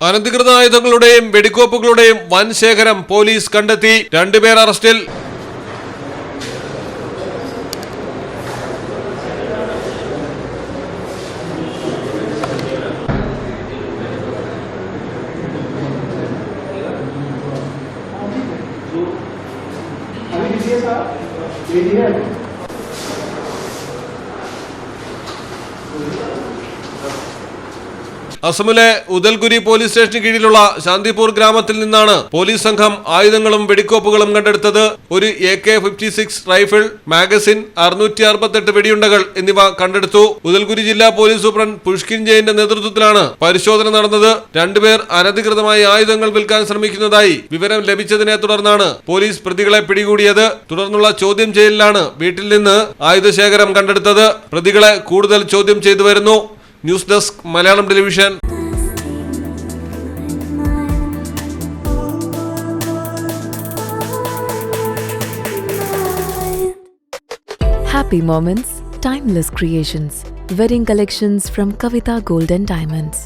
അനധികൃത ആയുധങ്ങളുടെയും വെടിക്കോപ്പുകളുടെയും വൻ ശേഖരം പോലീസ് കണ്ടെത്തി. രണ്ടുപേർ അറസ്റ്റിൽ. അസമിലെ ഉദൽഗുരി പോലീസ് സ്റ്റേഷന് കീഴിലുള്ള ശാന്തിപൂർ ഗ്രാമത്തിൽ നിന്നാണ് പോലീസ് സംഘം ആയുധങ്ങളും വെടിക്കോപ്പുകളും കണ്ടെടുത്തത്. ഒരു A K fifty six rifle magazine അറുന്നൂറ്റി അറുപത്തെട്ട് വെടിയുണ്ടകൾ എന്നിവ കണ്ടെടുത്തു. ഉദൽഗുരി ജില്ലാ പോലീസ് സൂപ്രണ്ട് പുഷ്കിൻ ജയിന്റെ നേതൃത്വത്തിലാണ് പരിശോധന നടന്നത്. രണ്ടുപേർ അനധികൃതമായി ആയുധങ്ങൾ വിൽക്കാൻ ശ്രമിക്കുന്നതായി വിവരം ലഭിച്ചതിനെ തുടർന്നാണ് പോലീസ് പ്രതികളെ പിടികൂടിയത്. തുടർന്നുള്ള ചോദ്യം ചെയ്യലിലാണ് വീട്ടിൽ നിന്ന് ആയുധശേഖരം കണ്ടെടുത്തത്. പ്രതികളെ കൂടുതൽ ചോദ്യം ചെയ്തു വരുന്നു. News desk Malayalam television Happy moments, timeless creations. Wedding collections from Kavita Gold and Diamonds.